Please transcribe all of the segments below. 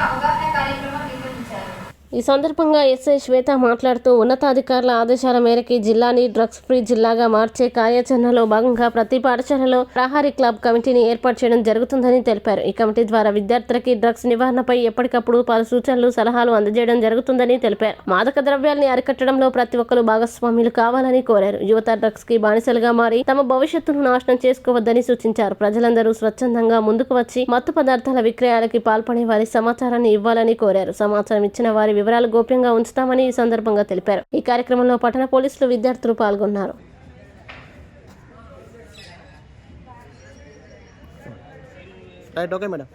हा अपघात हा कार्यक्रमात ఈ సందర్భంగా ఎస్ఐ శ్వేత మాట్లాడుతూ ఉన్నతాధికారుల ఆదేశాల మేరకు జిల్లాని డ్రగ్స్ ఫ్రీ జిల్లాగా మార్చే కార్యాచరణలో భాగంగా ప్రతి పాఠశాలలో ప్రహారీ క్లబ్ కమిటీని ఏర్పాటు చేయడం జరుగుతుందని తెలిపారు. ఈ కమిటీ ద్వారా విద్యార్థులకి డ్రగ్స్ నివారణపై ఎప్పటికప్పుడు పలు సూచనలు సలహాలు అందజేయడం జరుగుతుందని తెలిపారు. మాదక ద్రవ్యాల్ని అరికట్టడంలో ప్రతి ఒక్కరు భాగస్వాములు కావాలని కోరారు. యువత డ్రగ్స్కి బానిసలుగా మారి తమ భవిష్యత్తును నాశనం చేసుకోవద్దని సూచించారు. ప్రజలందరూ స్వచ్ఛందంగా ముందుకు వచ్చి మత్తు పదార్థాల విక్రయాలకి పాల్పడే వారి సమాచారాన్ని ఇవ్వాలని కోరారు. సమాచారం ఇచ్చిన వారి వివరాలు గోప్యంగా ఉంచుతామని ఈ సందర్భంగా తెలిపారు. ఈ కార్యక్రమంలో పట్టణ పోలీసులు విద్యార్థులు పాల్గొన్నారు. Right okay madam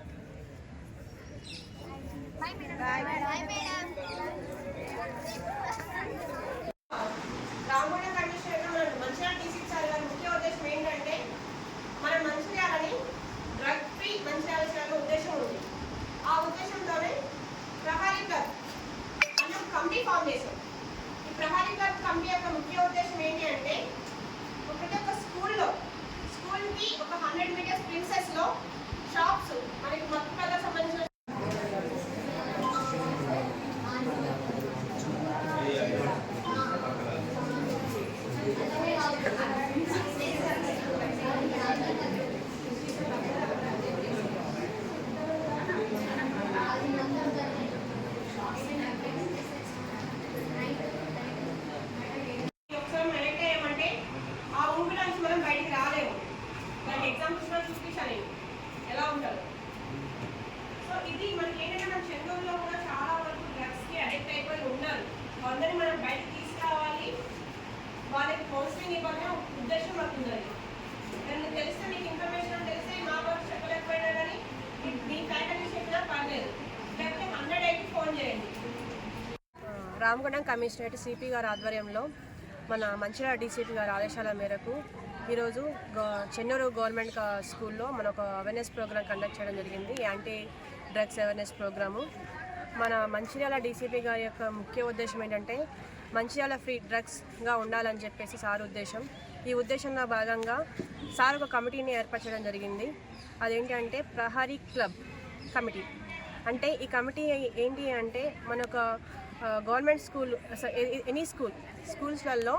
Gracias. Ramagundam commissionerate CP గారి ఆధ్వర్యంలో మన మంచిర్యాల డీసీపీ గారి ఆదేశాల మేరకు ఈరోజు చెన్నూరు గవర్నమెంట్ స్కూల్లో మన ఒక అవేర్నెస్ ప్రోగ్రామ్ కండక్ట్ చేయడం జరిగింది. యాంటీ డ్రగ్స్ అవేర్నెస్ ప్రోగ్రాము మన మంచిర్యాల డీసీపీ గారి యొక్క ముఖ్య ఉద్దేశం ఏంటంటే మంచిర్యాల ఫ్రీ డ్రగ్స్గా ఉండాలని చెప్పేసి సార్ ఉద్దేశం. ఈ ఉద్దేశంలో భాగంగా సార్ ఒక కమిటీని ఏర్పరచడం జరిగింది. అదేంటంటే ప్రహారీ క్లబ్ కమిటీ. అంటే ఈ కమిటీ ఏంటి అంటే మన గవర్నమెంట్ స్కూల్ ఎనీ స్కూల్ స్కూల్స్లలో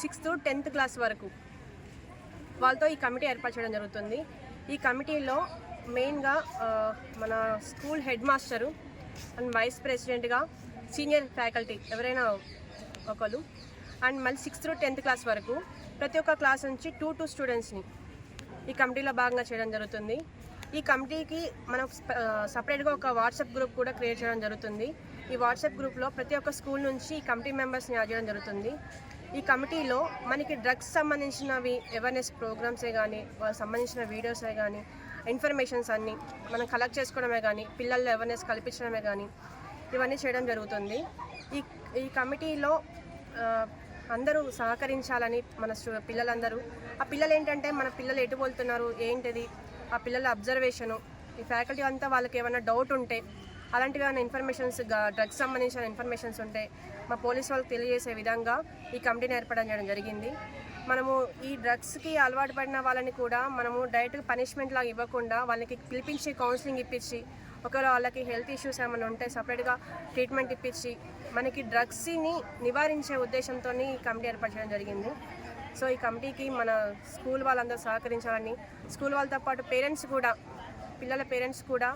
సిక్స్త్ టెన్త్ క్లాస్ వరకు వాళ్ళతో ఈ కమిటీ ఏర్పాటు చేయడం జరుగుతుంది. ఈ కమిటీలో మెయిన్గా మన school head master and vice ప్రెసిడెంట్గా సీనియర్ ఫ్యాకల్టీ ఎవరైనా ఒకరు అండ్ మళ్ళీ సిక్స్త్ టెన్త్ క్లాస్ వరకు ప్రతి ఒక్క క్లాస్ నుంచి టూ టూ స్టూడెంట్స్ని ఈ కమిటీలో భాగంగా చేయడం జరుగుతుంది. ఈ కమిటీకి మనం సపరేట్గా ఒక వాట్సాప్ గ్రూప్ కూడా క్రియేట్ చేయడం జరుగుతుంది. ఈ వాట్సాప్ గ్రూప్లో ప్రతి ఒక్క స్కూల్ నుంచి ఈ కమిటీ మెంబర్స్ని యాడ్ చేయడం జరుగుతుంది. ఈ కమిటీలో మనకి డ్రగ్స్ సంబంధించినవి అవేర్నెస్ ప్రోగ్రామ్సే కానీ వాళ్ళకి సంబంధించిన వీడియోసే కానీ ఇన్ఫర్మేషన్స్ అన్నీ మనం కలెక్ట్ చేసుకోవడమే కానీ పిల్లల్లో అవేర్నెస్ కల్పించడమే కానీ ఇవన్నీ చేయడం జరుగుతుంది. ఈ ఈ కమిటీలో అందరూ సహకరించాలని మన పిల్లలందరూ. ఆ పిల్లలు ఏంటంటే మన పిల్లలు ఎటు పోతున్నారు ఏంటిది? ఆ పిల్లల అబ్జర్వేషను ఈ ఫ్యాకల్టీ అంతా వాళ్ళకి ఏమైనా డౌట్ ఉంటే అలాంటివి ఏమైనా ఇన్ఫర్మేషన్స్ డ్రగ్స్ సంబంధించిన ఇన్ఫర్మేషన్స్ ఉంటే మా పోలీస్ వాళ్ళకి తెలియజేసే విధంగా ఈ కమిటీని ఏర్పడడం చేయడం జరిగింది. మనము ఈ డ్రగ్స్కి అలవాటు పడిన వాళ్ళని కూడా మనము డైరెక్ట్గా పనిష్మెంట్ లాగా ఇవ్వకుండా వాళ్ళకి పిలిపించి కౌన్సిలింగ్ ఇప్పించి ఒకవేళ వాళ్ళకి హెల్త్ ఇష్యూస్ ఏమైనా ఉంటే సపరేట్గా ట్రీట్మెంట్ ఇప్పించి మనకి డ్రగ్స్ని నివారించే ఉద్దేశంతో ఈ కమిటీ ఏర్పరచడం జరిగింది. సో ఈ కమిటీకి మన స్కూల్ వాళ్ళందరూ సహకరించాలని స్కూల్ వాళ్ళతో పాటు పేరెంట్స్ కూడా పిల్లల పేరెంట్స్ కూడా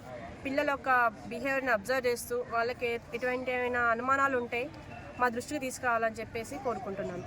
పిల్లల యొక్క బిహేవియర్ని అబ్జర్వ్ చేస్తూ వాళ్ళకి ఎటువంటి ఏమైనా అనుమానాలు ఉంటే మా దృష్టికి తీసుకురావాలని చెప్పేసి కోరుకుంటున్నాను.